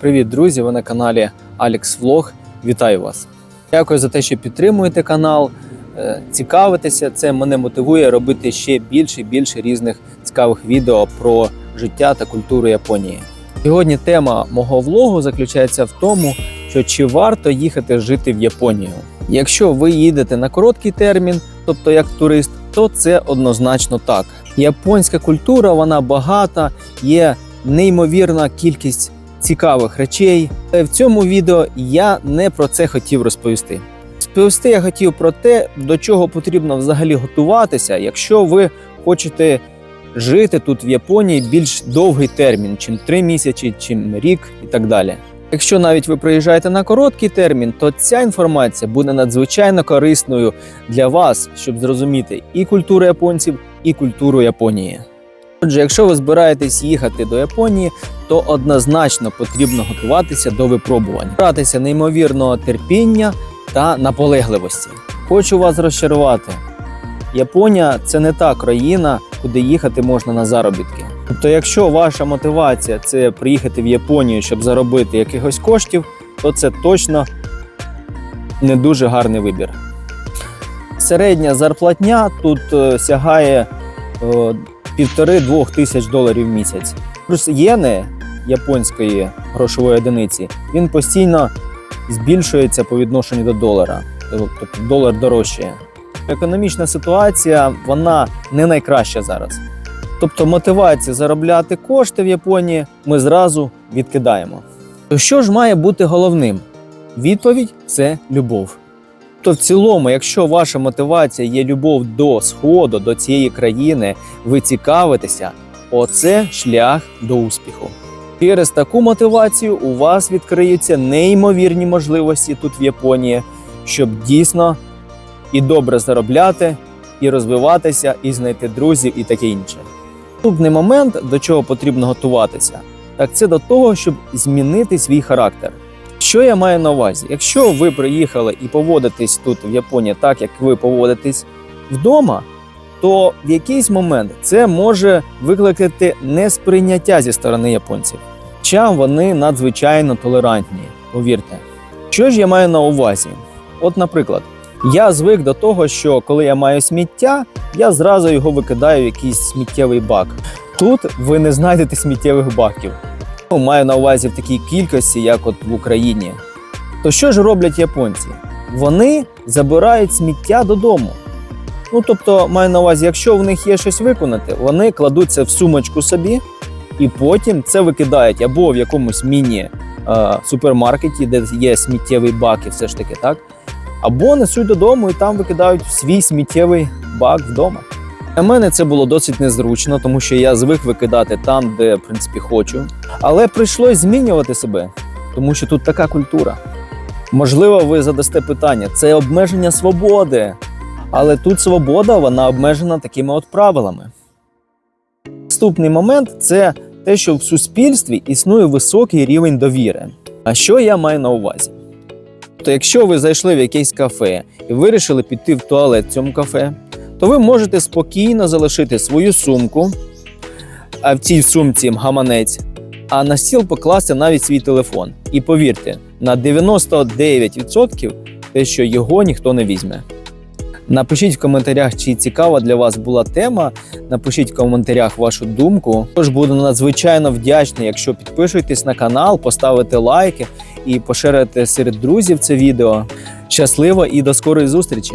Привіт, друзі! Ви на каналі Alex Vlog. Вітаю вас! Дякую за те, що підтримуєте канал, е, цікавитеся. Це мене мотивує робити ще більше і більше різних цікавих відео про життя та культуру Японії. Сьогодні тема мого влогу заключається в тому, що чи варто їхати жити в Японію. Якщо ви їдете на короткий термін, тобто як турист, то це однозначно так. Японська культура вона багата, є неймовірна кількість цікавих речей. Е, В цьому відео я не про це хотів розповісти. Розповісти я хотів про те, до чого потрібно взагалі готуватися, якщо ви хочете жити тут в Японії більш довгий термін, чим 3 місяці, чим рік і так далі. Якщо навіть ви приїжджаєте на короткий термін, то ця інформація буде надзвичайно корисною для вас, щоб зрозуміти і культуру японців, і культуру Японії. Отже, якщо ви збираєтесь їхати до Японії, то однозначно потрібно готуватися до випробувань, братися неймовірного терпіння та наполегливості. Хочу вас розчарувати. Японія це не та країна, куди їхати можна на заробітки. Тобто, якщо ваша мотивація це приїхати в Японію, щоб заробити якихось коштів, то це точно не дуже гарний вибір. Середня зарплатня тут е, сягає е, півтори-двох тисяч доларів в місяць. Плюс єни японської грошової одиниці він постійно збільшується по відношенню до долара. Тобто долар дорожчає. Економічна ситуація вона не найкраща зараз. Тобто мотивація заробляти кошти в Японії ми зразу відкидаємо. То що ж має бути головним? Відповідь це любов. То в цілому, якщо ваша мотивація є любов до сходу, до цієї країни, ви цікавитеся, оце шлях до успіху. Через таку мотивацію у вас відкриються неймовірні можливості тут в Японії, щоб дійсно і добре заробляти, і розвиватися, і знайти друзів, і таке інше. Наступний момент, до чого потрібно готуватися, так це до того, щоб змінити свій характер. Що я маю на увазі? Якщо ви приїхали і поводитесь тут в Японії так, як ви поводитесь вдома, то в якийсь момент це може викликати несприйняття зі сторони японців. Хоча вони надзвичайно толерантні, повірте. Що ж я маю на увазі? От, наприклад, я звик до того, що коли я маю сміття, я зразу його викидаю в якийсь сміттєвий бак. Тут ви не знайдете сміттєвих баків. Ну, Маю на увазі в такій кількості, як от в Україні. То що ж роблять японці? Вони забирають сміття додому. Ну тобто, маю на увазі, якщо в них є щось виконати, вони кладуть це в сумочку собі і потім це викидають або в якомусь міні-супермаркеті, де є сміттєвий бак, і все ж таки так, або несуть додому і там викидають свій сміттєвий бак вдома. Для мене це було досить незручно, тому що я звик викидати там, де в принципі хочу. Але прийшлось змінювати себе, тому що тут така культура. Можливо, ви задасте питання: це обмеження свободи. Але тут свобода вона обмежена такими от правилами. Наступний момент це те, що в суспільстві існує високий рівень довіри. А що я маю на увазі? Тобто, якщо ви зайшли в якесь кафе і вирішили піти в туалет в цьому кафе, то ви можете спокійно залишити свою сумку, а в цій сумці гаманець, а на стіл покласти навіть свій телефон. І повірте, на 99% те, що його ніхто не візьме. Напишіть в коментарях, чи цікава для вас була тема. Напишіть в коментарях вашу думку. Тож буду надзвичайно вдячний, якщо підпишетесь на канал, поставите лайки і поширите серед друзів це відео. Щасливо і до скорої зустрічі!